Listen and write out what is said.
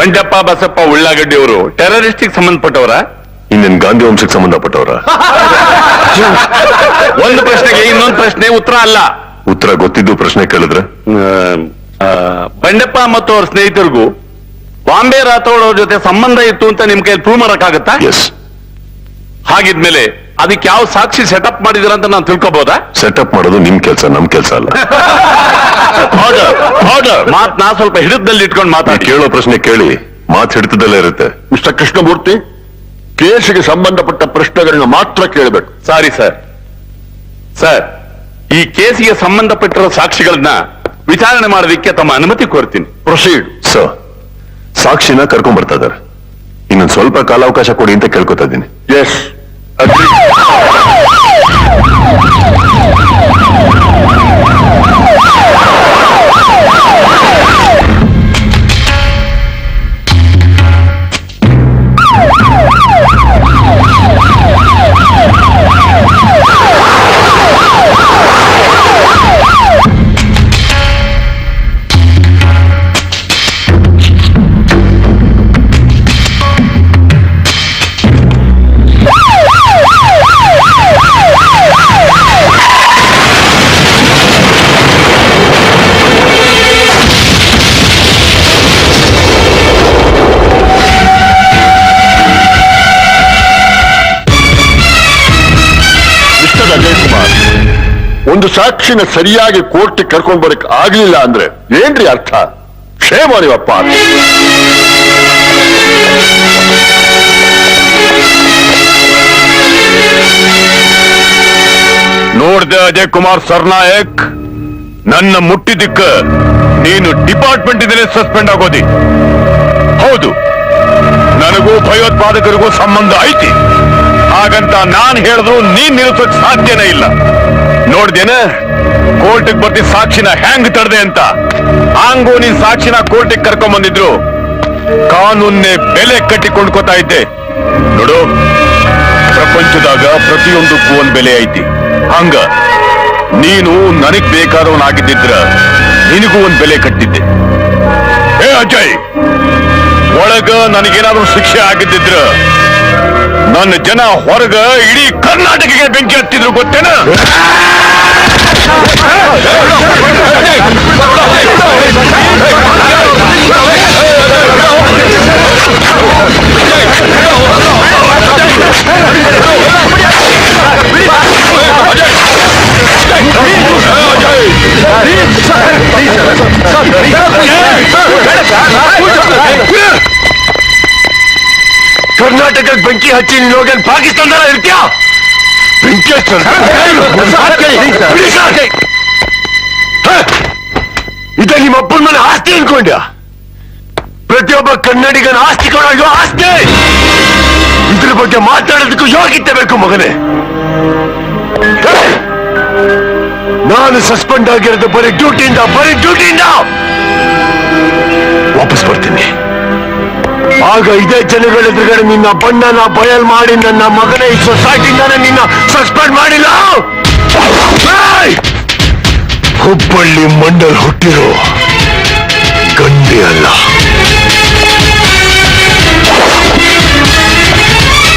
ಬಂಡೆಪ್ಪ ಬಸಪ್ಪ ಉಳ್ಳಾಗಡ್ಡಿ ಅವರು ಟೆರರಿಸ್ಟಿಗೆ ಸಂಬಂಧಪಟ್ಟವರ? ಇನ್ನೇನ್ ಗಾಂಧಿ ವಂಶಕ್ಕೆ ಸಂಬಂಧಪಟ್ಟವರ? ಒಂದು ಪ್ರಶ್ನೆಗೆ ಇನ್ನೊಂದು ಪ್ರಶ್ನೆ ಉತ್ತರ ಅಲ್ಲ. ಉತ್ತರ ಗೊತ್ತಿದ್ದು ಪ್ರಶ್ನೆ ಕೇಳಿದ್ರೆ? ಆ, ಬಂಡೆಪ್ಪ ಮತ್ತು ಅವ್ರ ಸ್ನೇಹಿತರಿಗೂ ಬಾಂಬೆ ರಾಥೋಡ್ ಅವ್ರ ಜೊತೆ ಸಂಬಂಧ ಇತ್ತು ಅಂತ ನಿಮ್ ಕೈಲಿ ಪ್ರೂವ್ ಮಾಡಕ್ಕಾಗತ್ತಾ ಎಸ್ ಹಾಗಿದ್ಮೇಲೆ ಅದಕ್ಕೆ ಯಾವ ಸಾಕ್ಷಿ ಸೆಟಪ್ ಮಾಡಿದಿರ ಅಂತ ನಾನು ತಿಳ್ಕೊಬಹುದಾ ಸೆಟಪ್ ಮಾಡೋದು ನಿಮ್ ಕೆಲಸ ನಮ್ ಕೆಲಸ ಅಲ್ಲ. ಮಾತ್ ನಾ ಸ್ವಲ್ಪ ಹಿಡಿದಲ್ಲಿ ಇಟ್ಕೊಂಡು ಮಾತಾಡಿ. ಕೇಳೋ ಪ್ರಶ್ನೆ ಕೇಳಿ ಮಾತು ಹಿಡಿತದಲ್ಲೇ ಇರುತ್ತೆ. ಮಿಸ್ಟರ್ ಕೃಷ್ಣಮೂರ್ತಿ ಕೇಸಿಗೆ ಸಂಬಂಧಪಟ್ಟ ಪ್ರಶ್ನೆಗಳನ್ನ ಮಾತ್ರ ಕೇಳಬೇಕು. ಸಾರಿ ಸರ್ ಸರ್ ಈ ಕೇಸಿಗೆ ಸಂಬಂಧಪಟ್ಟಿರೋ ಸಾಕ್ಷಿಗಳನ್ನ ವಿಚಾರಣೆ ಮಾಡೋದಕ್ಕೆ ತಮ್ಮ ಅನುಮತಿ ಕೋರ್ತೀನಿ. ಪ್ರೊಸೀಡ್ ಸರ್ ಸಾಕ್ಷಿನ ಕರ್ಕೊಂಡ್ ಬರ್ತಾ ಇದಾರೆ ಇನ್ನೊಂದು ಸ್ವಲ್ಪ ಕಾಲಾವಕಾಶ ಕೊಡಿ ಅಂತ ಕೇಳ್ಕೊತಾ ಇದ್ದೀನಿ. ಎಸ್ ಒಂದು ಸಾಕ್ಷಿನ ಸರಿಯಾಗಿ ಕೋರ್ಟ್ ಕರ್ಕೊಂಡ್ ಬರಕ್ ಆಗ್ಲಿಲ್ಲ ಅಂದ್ರೆ ಏನ್ರಿ ಅರ್ಥ? ಕ್ಷೇಮ ನೀವಪ್ಪ. ನೋಡ್ದೆ ಅಜಯ್ ಕುಮಾರ್ ಸರ್ನಾಯಕ್, ನನ್ನ ಮುಟ್ಟಿದ್ದಕ್ಕ ನೀನು ಡಿಪಾರ್ಟ್ಮೆಂಟ್ ಇದನ್ನೇ ಸಸ್ಪೆಂಡ್ ಆಗೋದಿ. ಹೌದು, ನನಗೂ ಭಯೋತ್ಪಾದಕರಿಗೂ ಸಂಬಂಧ ಐತಿ. ಹಾಗಂತ ನಾನ್ ಹೇಳಿದ್ರು ನೀನ್ ನಿಲ್ಸೋಕ್ ಸಾಧ್ಯನೇ ಇಲ್ಲ. ನೋಡ್ದೇನ, ಕೋರ್ಟಿಗೆ ಬರ್ತಿ ಸಾಕ್ಷಿನ ಹ್ಯಾಂಗ್ ತಡ್ದೆ ಅಂತ. ಹಂಗೂ ನೀನ್ ಸಾಕ್ಷಿನ ಕೋರ್ಟಿಗೆ ಕರ್ಕೊಂಡ್ ಬಂದಿದ್ರು. ಕಾನೂನ್ನೇ ಬೆಲೆ ಕಟ್ಟಿ ಕೊಂಡ್ಕೋತಾ ಇದ್ದೆ. ನೋಡು, ಪ್ರಪಂಚದಾಗ ಪ್ರತಿಯೊಂದಕ್ಕೂ ಒಂದ್ ಬೆಲೆ ಐತಿ. ಹಂಗ, ನೀನು ನನಗ್ ಬೇಕಾದವನಾಗಿದ್ದಿದ್ರ ನಿನಗೂ ಒಂದ್ ಬೆಲೆ ಕಟ್ಟಿದ್ದೆ. ಏ ಅಜಯ್, ಒಳಗ ನನಗೇನಾದ್ರೂ ಶಿಕ್ಷೆ ಆಗಿದ್ದಿದ್ರ ನನ್ನ ಜನ ಹೊರಗ ಇಡೀ ಕರ್ನಾಟಕಕ್ಕೆ ಬೆಂಕಿ ಹತ್ತಿದ್ರು ಗೊತ್ತೇನ ಕರ್ನಾಟಕಕ್ಕೆ ಬೆಂಕಿ ಹಚ್ಚಿ ನೀನು ಹೋಗಿ ಪಾಕಿಸ್ತಾನದ ಇರ್ತೀಯ? ಬೆಂಕಿ ಇದ ನಿಮ್ಮ ಅಪ್ಪನ ಮನೆ ಆಸ್ತಿ ಅನ್ಕೊಂಡ್ಯ? ಪ್ರತಿಯೊಬ್ಬ ಕನ್ನಡಿಗನ ಆಸ್ತಿ ಕೊಡೋ ಆಸ್ತಿ. ಇದ್ರ ಬಗ್ಗೆ ಮಾತಾಡೋದಕ್ಕೂ ಯೋಗಿತ್ತೆ ಬೇಕು ಮಗನೇ! ನಾನು ಸಸ್ಪೆಂಡ್ ಆಗಿರೋದು ಬರೀ ಡ್ಯೂಟಿಯಿಂದ ಬರೀ ಡ್ಯೂಟಿಯಿಂದ. ವಾಪಸ್ ಬರ್ತೀನಿ. ಆಗ ಇದೇ ಜನಗಳ ಎದುರುಗಡೆ ನಿನ್ನ ಬಣ್ಣನ ಬಯಲ್ ಮಾಡಿ ನನ್ನ ಮಗನ ಈ ನಿನ್ನ ಸಸ್ಪೆಂಡ್ ಮಾಡಿಲ್ಲ! ಹುಬ್ಬಳ್ಳಿ ಮಂಡಲ್ ಹುಟ್ಟಿರೋ